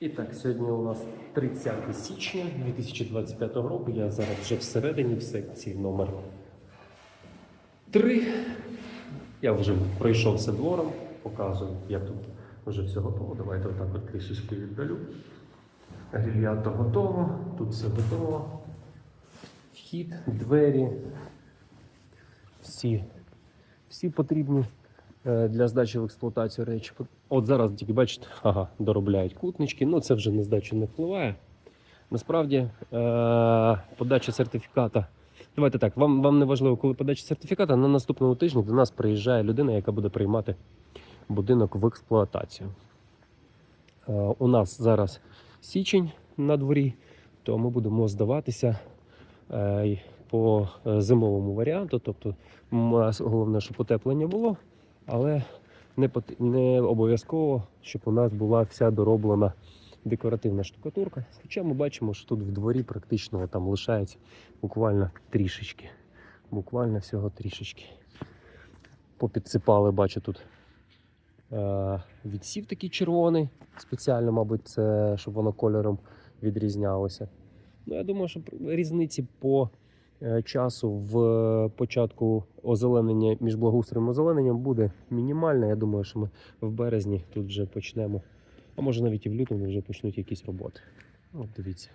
І так, сьогодні у нас 30 січня 2025 року. Я зараз вже всередині в секції номер 3. Я вже пройшовся двором, показую, як тут вже все готово. Давайте отак от трішечки віддалю. Грильято готово, тут все готово. Вхід, двері, всі, всі потрібні е, для здачі в експлуатацію речі. От зараз тільки бачите, ага, доробляють кутнички. Ну це вже на здачу не впливає. Насправді, е, подача сертифіката. Давайте так, вам, вам не важливо, коли подача сертифіката. На наступному тижні до нас приїжджає людина, яка буде приймати будинок в експлуатацію. Е, у нас зараз січень на дворі, то ми будемо здаватися е, по зимовому варіанту. Тобто, у нас головне, щоб потеплення було, але не, пот- не обов'язково, щоб у нас була вся дороблена декоративна штукатурка. Хоча ми бачимо, що тут в дворі практично там лишається буквально трішечки. Буквально всього трішечки. Попідсипали, бачу тут е, відсів такий червоний. Спеціально, мабуть, це щоб воно кольором відрізнялося. Ну, я думаю, що різниці по часу в е, початку озеленення між благоустроєм озелененням буде мінімальна. Я думаю, що ми в березні тут вже почнемо, а може навіть і в лютому вже почнуть якісь роботи. От дивіться.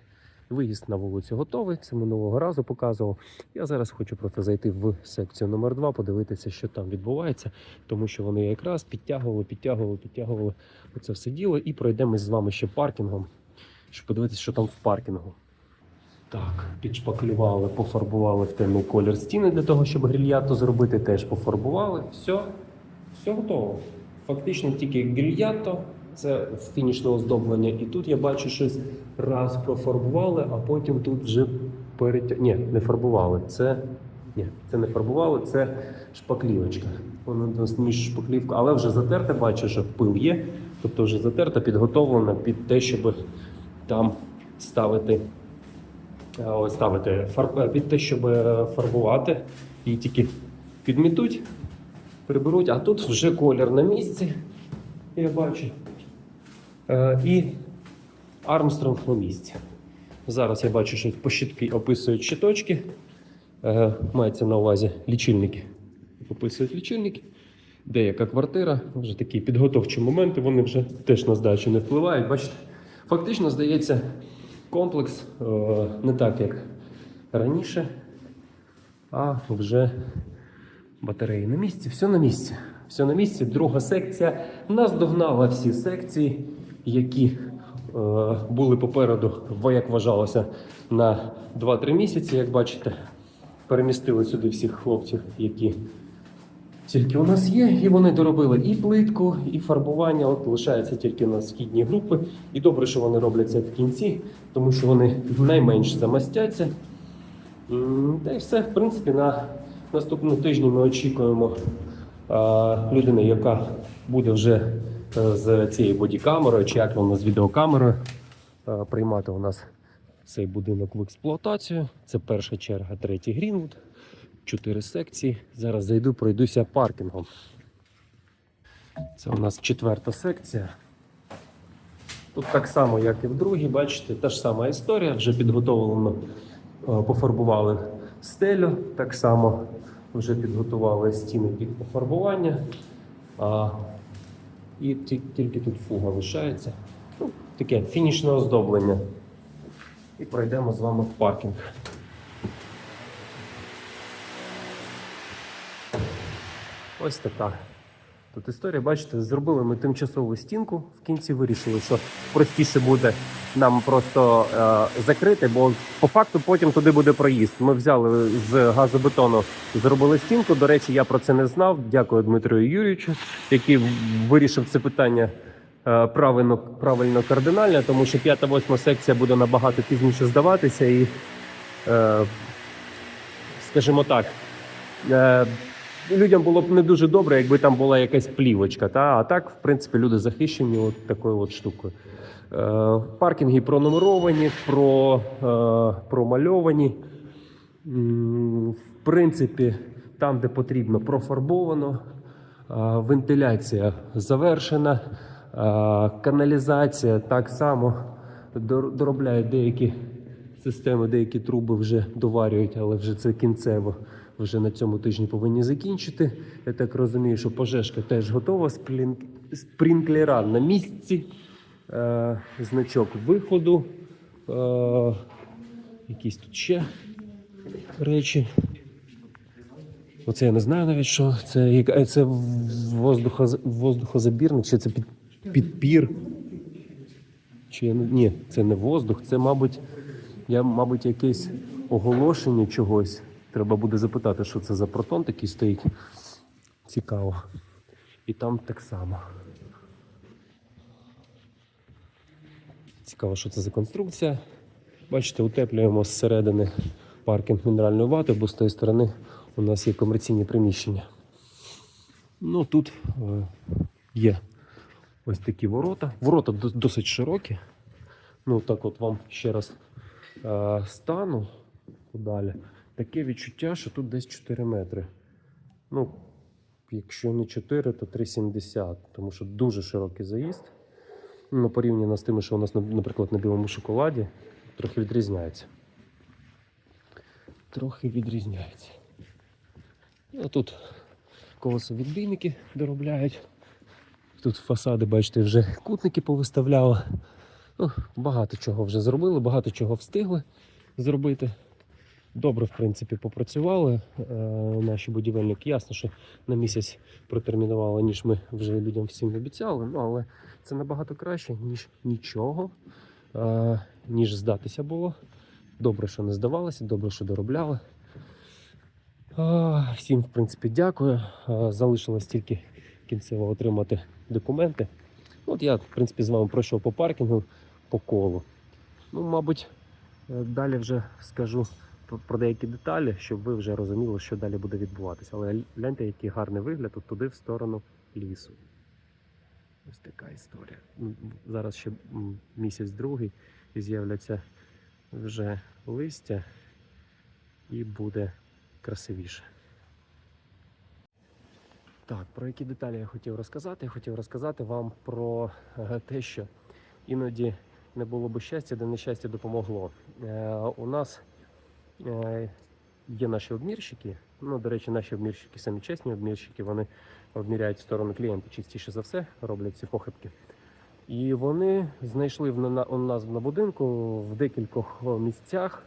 Виїзд на вулицю готовий. Це минулого разу показував. Я зараз хочу просто зайти в секцію номер 2 подивитися, що там відбувається, тому що вони якраз підтягували, підтягували, підтягували оце все діло. І пройдемо з вами ще паркінгом, щоб подивитися, що там в паркінгу. Так, підшпаклювали, пофарбували в темний колір стіни для того, щоб грильято зробити, теж пофарбували. Все, все готово. Фактично тільки грильято, це фінішне оздоблення. І тут я бачу щось раз профарбували, а потім тут вже перетя... Ні, не фарбували. Це ні, це не фарбували, це шпаклівочка. Воно між шпаклівкою, але вже затерте, бачу, що пил є. Тобто вже затерта, підготовлена під те, щоб там ставити ось ставити фарб е, під те, щоб е, фарбувати, і тільки підмітуть, приберуть, а тут вже колір на місці, я бачу. Е, І Армстронг на місці. Зараз я бачу, що по щитки описують щиточки. Е, Мається на увазі лічильники. Описують лічильники. Деяка квартира, вже такі підготовчі моменти, вони вже теж на здачу не впливають. Бачите, фактично здається, комплекс е, не так, як раніше, а вже батареї на місці, все на місці. Все на місці. Друга секція наздогнала всі секції, які е, були попереду, як вважалося, на 2-3 місяці, як бачите. Перемістили сюди всіх хлопців, які тільки у нас є, і вони доробили і плитку, і фарбування. От лишаються тільки на східні групи. І добре, що вони роблять це в кінці, тому що вони найменш замастяться. Та й все, в принципі, на наступному тижні ми очікуємо людини, яка буде вже е, з цією бодікамерою, чи як воно з відеокамерою, приймати у нас цей будинок в експлуатацію. Це перша черга, третій Грінвуд, чотири секції. Зараз зайду, пройдуся паркінгом. Це у нас четверта секція. Тут так само, як і в другій, бачите, та ж сама історія, вже підготовлено, е, пофарбували стелю, так само вже підготували стіни під пофарбування. А, і тільки тут фуга лишається. Ну, таке фінішне оздоблення. І пройдемо з вами в паркінг. Ось така. Тут історія, бачите, зробили ми тимчасову стінку. В кінці вирішили, що простіше буде нам просто е, закрити, бо по факту потім туди буде проїзд. Ми взяли з газобетону, зробили стінку. До речі, я про це не знав. Дякую Дмитру Юрійовичу, який вирішив це питання е, правильно, правильно кардинально, тому що 5-8 секція буде набагато пізніше здаватися і, е, скажімо так. Е, Людям було б не дуже добре, якби там була якась плівочка. Та? А так, в принципі, люди захищені от такою от штукою. Е, паркінги пронумеровані, про, е, промальовані. В принципі, там, де потрібно, профарбовано. Е, Вентиляція завершена. А, каналізація так само дор- доробляють деякі системи, деякі труби вже доварюють, але вже це кінцево. Вже на цьому тижні повинні закінчити. Я так розумію, що пожежка теж готова. Спрінклера на місці. Е, значок виходу. Е, якісь тут ще речі. Оце я не знаю навіть, що це. яка- Це воздухоз... воздухозабірник, чи це під... підпір. Чи ні, це не воздух, це, мабуть, я, мабуть, якесь оголошення чогось. Треба буде запитати, що це за протон такий стоїть. Цікаво. І там так само. Цікаво, що це за конструкція. Бачите, утеплюємо зсередини паркінг мінеральної вати, бо з тої сторони у нас є комерційні приміщення. Ну тут е, є ось такі ворота. Ворота досить широкі. Ну так от вам ще раз е, стану подалі. Таке відчуття, що тут десь 4 метри. Ну, якщо не 4, то 3,70, тому що дуже широкий заїзд. Ну, порівняно з тими, що у нас, наприклад, на білому шоколаді, трохи відрізняється. Трохи відрізняється. Ну, тут колесовідбійники доробляють. Тут фасади, бачите, вже кутники повиставляли. Ну, багато чого вже зробили, багато чого встигли зробити. Добре, в принципі, попрацювали е, наші будівельники. Ясно, що на місяць протермінували, ніж ми вже людям всім обіцяли. Ну, але це набагато краще, ніж нічого, е, ніж здатися було. Добре, що не здавалося, добре, що доробляли. А, Всім, в принципі, дякую. А, Залишилось тільки кінцево отримати документи. От я, в принципі, з вами пройшов по паркінгу по колу. Ну, мабуть, е, далі вже скажу про- деякі деталі, щоб ви вже розуміли, що далі буде відбуватися. Але гляньте, який гарний вигляд от туди в сторону лісу. Ось така історія. Ну, Зараз ще місяць другий і з'являться вже листя, і буде красивіше. Так, про які деталі я хотів розказати? Я хотів розказати вам про е, те, що іноді не було би щастя, де нещастя допомогло. Е, у нас є наші обмірщики. Ну, до речі, наші обмірщики самі чесні обмірщики, вони обміряють сторону клієнта частіше за все, роблять ці похибки. І вони знайшли у нас на будинку в декількох місцях,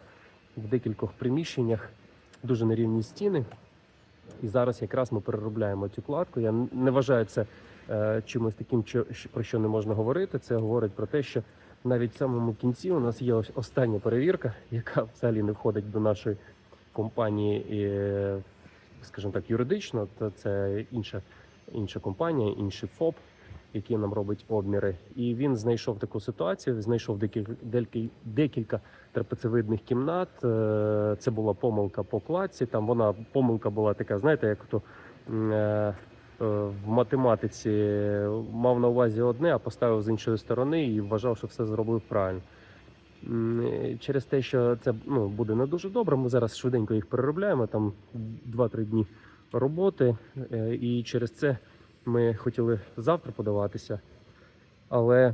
в декількох приміщеннях дуже нерівні стіни. І зараз якраз ми переробляємо цю кладку. Я не вважаю це е, чимось таким, про що не можна говорити. Це говорить про те, що навіть в самому кінці у нас є ось остання перевірка, яка взагалі не входить до нашої компанії, скажімо так, юридично. То це інша, інша компанія, інший ФОП, який нам робить обміри. І він знайшов таку ситуацію, знайшов декілька, декілька, трапецевидних кімнат. Е, Це була помилка по кладці. Там вона помилка була така, знаєте, як то в математиці мав на увазі одне, а поставив з іншої сторони і вважав, що все зробив правильно. Е, Через те, що це ну, буде не дуже добре, ми зараз швиденько їх переробляємо, там 2-3 дні роботи, е, і через це ми хотіли завтра подаватися, але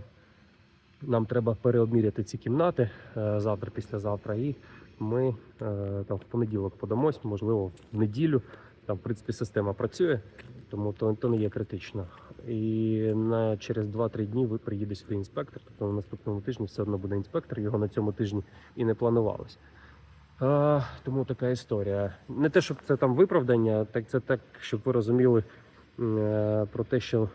нам треба переобміряти ці кімнати е, завтра, післязавтра, і ми е, там в понеділок подамось, можливо, в неділю. Там, в принципі, система працює, тому то, то не є критично. І на через 2-3 дні ви приїде сюди інспектор. Тобто на наступному тижні все одно буде інспектор. Його на цьому тижні і не планувалось. А, тому така історія. Не те, щоб це там виправдання, так це так, щоб ви розуміли е, про те, що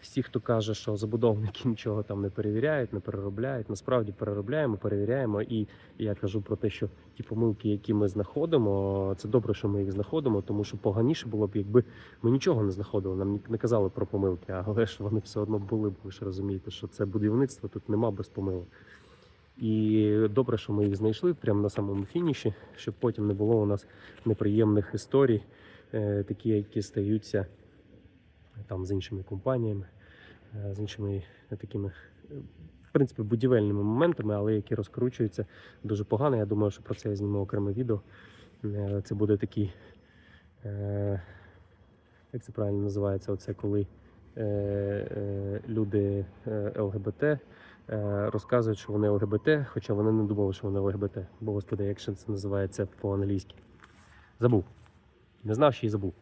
всі, хто каже, що забудовники нічого там не перевіряють, не переробляють, насправді переробляємо, перевіряємо. І я кажу про те, що ті помилки, які ми знаходимо, це добре, що ми їх знаходимо, тому що поганіше було б, якби ми нічого не знаходили. Нам не казали про помилки, але ж вони все одно були б. Ви ж розумієте, що це будівництво тут нема без помилок. І добре, що ми їх знайшли прямо на самому фініші, щоб потім не було у нас неприємних історій, е, такі, які стаються там з іншими компаніями, е, з іншими такими, е, в принципі, будівельними моментами, але які розкручуються дуже погано. Я думаю, що про це я зніму окреме відео. Е, Це буде такий, як це правильно називається, оце коли люди ЛГБТ розказують, що вони ЛГБТ, хоча вони не думали, що вони ЛГБТ. Бо господи, як ще це називається по-англійськи. Забув. Не знав, ще й забув.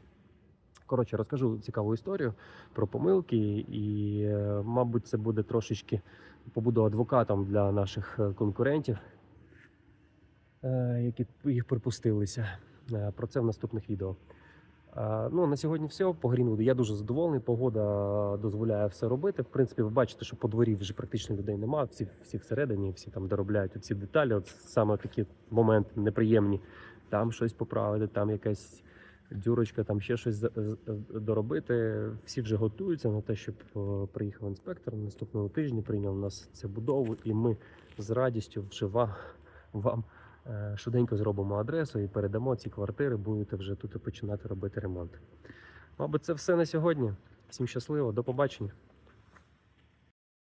Коротше, розкажу цікаву історію про помилки, і, е, мабуть, це буде трошечки побуду адвокатом для наших е, конкурентів, е, які їх припустилися. Про це в наступних відео. Ну, на сьогодні все. По Грінвуду я дуже задоволений. Погода дозволяє все робити. В принципі, ви бачите, що по дворі вже практично людей немає. Всі, всі всередині, всі там доробляють ці деталі. От саме такі моменти неприємні. Там щось поправити, там якась дюрочка, там ще щось доробити. Всі вже готуються на те, щоб е, приїхав інспектор на наступного тижня, прийняв у нас цю будову, і ми з радістю вже вам, вам е, швиденько зробимо адресу і передамо ці квартири, будете вже тут починати робити ремонт. Мабуть, це все на сьогодні. Всім щасливо, до побачення.